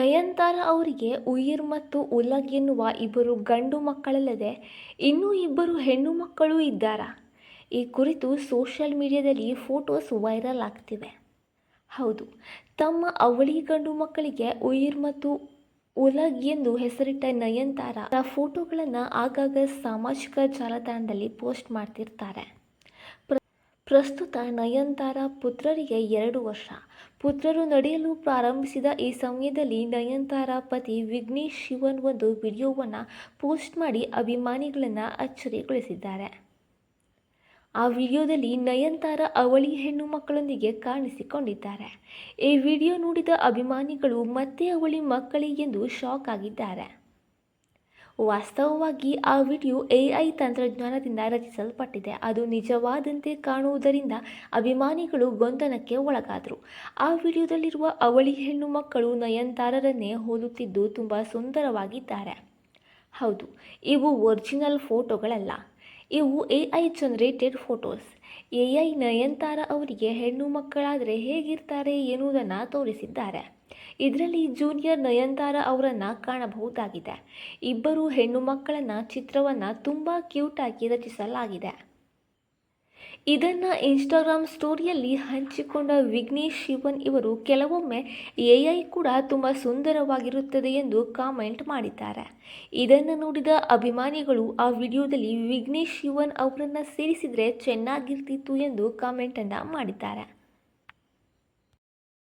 ನಯನತಾರ ಅವರಿಗೆ ಉಯಿರ್ ಮತ್ತು ಉಲಗ್ ಎನ್ನುವ ಇಬ್ಬರು ಗಂಡು ಮಕ್ಕಳಲ್ಲದೆ ಇನ್ನೂ ಇಬ್ಬರು ಹೆಣ್ಣು ಮಕ್ಕಳು ಇದ್ದಾರಾ? ಈ ಕುರಿತು ಸೋಷಿಯಲ್ ಮೀಡಿಯಾದಲ್ಲಿ ಫೋಟೋಸ್ ವೈರಲ್ ಆಗ್ತಿವೆ. ಹೌದು, ತಮ್ಮ ಅವಳಿ ಗಂಡು ಮಕ್ಕಳಿಗೆ ಉಯಿರ್ ಮತ್ತು ಉಲಗ್ ಎಂದು ಹೆಸರಿಟ್ಟ ನಯನತಾರ ಆ ಫೋಟೋಗಳನ್ನು ಆಗಾಗ ಸಾಮಾಜಿಕ ಜಾಲತಾಣದಲ್ಲಿ ಪೋಸ್ಟ್ ಮಾಡ್ತಿರ್ತಾರೆ. ಪ್ರಸ್ತುತ ನಯನತಾರ ಪುತ್ರರಿಗೆ ಎರಡು ವರ್ಷ. ಪುತ್ರರು ನಡೆಯಲು ಪ್ರಾರಂಭಿಸಿದ ಈ ಸಮಯದಲ್ಲಿ ನಯನತಾರ ಪತಿ ವಿಘ್ನೇಶ್ ಶಿವನ್ ಒಂದು ವಿಡಿಯೋವನ್ನು ಪೋಸ್ಟ್ ಮಾಡಿ ಅಭಿಮಾನಿಗಳನ್ನು ಅಚ್ಚರಿಗೊಳಿಸಿದ್ದಾರೆ. ಆ ವಿಡಿಯೋದಲ್ಲಿ ನಯನತಾರ ಅವಳಿ ಹೆಣ್ಣು ಮಕ್ಕಳೊಂದಿಗೆ ಕಾಣಿಸಿಕೊಂಡಿದ್ದಾರೆ. ಈ ವಿಡಿಯೋ ನೋಡಿದ ಅಭಿಮಾನಿಗಳು ಮತ್ತೆ ಅವಳಿ ಮಕ್ಕಳಿಗೆಂದು ಶಾಕ್ ಆಗಿದ್ದಾರೆ. ವಾಸ್ತವವಾಗಿ ಆ ವಿಡಿಯೋ ಎ ಐ ತಂತ್ರಜ್ಞಾನದಿಂದ ರಚಿಸಲ್ಪಟ್ಟಿದೆ. ಅದು ನಿಜವಾದಂತೆ ಕಾಣುವುದರಿಂದ ಅಭಿಮಾನಿಗಳು ಗೊಂದಲಕ್ಕೆ ಒಳಗಾದರು. ಆ ವಿಡಿಯೋದಲ್ಲಿರುವ ಅವಳಿ ಹೆಣ್ಣು ಮಕ್ಕಳು ನಯನತಾರರನ್ನೇ ಹೋಲುತ್ತಿದ್ದು ತುಂಬ ಸುಂದರವಾಗಿದ್ದಾರೆ. ಹೌದು, ಇವು ಒರಿಜಿನಲ್ ಫೋಟೋಗಳಲ್ಲ. ಇವು A I generated photos A I Nayanthara ಅವರಿಗೆ ಹೆಣ್ಣು ಮಕ್ಕಳಾದರೆ ಹೇಗಿರ್ತಾರೆ ಎನ್ನುವುದನ್ನು ತೋರಿಸಿದ್ದಾರೆ. ಇದರಲ್ಲಿ ಜೂನಿಯರ್ ನಯನ್ತಾರ ಅವರನ್ನು ಕಾಣಬಹುದಾಗಿದೆ. ಇಬ್ಬರು ಹೆಣ್ಣು ಮಕ್ಕಳನ್ನ ಚಿತ್ರವನ್ನು ತುಂಬ ಕ್ಯೂಟಾಗಿ ರಚಿಸಲಾಗಿದೆ. ಇದನ್ನು ಇನ್ಸ್ಟಾಗ್ರಾಮ್ ಸ್ಟೋರಿಯಲ್ಲಿ ಹಂಚಿಕೊಂಡ ವಿಘ್ನೇಶ್ ಶಿವನ್ ಇವರು ಕೆಲವೊಮ್ಮೆ ಎ ಐ ಕೂಡ ತುಂಬ ಸುಂದರವಾಗಿರುತ್ತದೆ ಎಂದು ಕಾಮೆಂಟ್ ಮಾಡಿದ್ದಾರೆ. ಇದನ್ನು ನೋಡಿದ ಅಭಿಮಾನಿಗಳು ಆ ವಿಡಿಯೋದಲ್ಲಿ ವಿಘ್ನೇಶ್ ಶಿವನ್ ಅವರನ್ನು ಸೇರಿಸಿದರೆ ಚೆನ್ನಾಗಿರ್ತಿತ್ತು ಎಂದು ಕಾಮೆಂಟನ್ನು ಮಾಡಿದ್ದಾರೆ.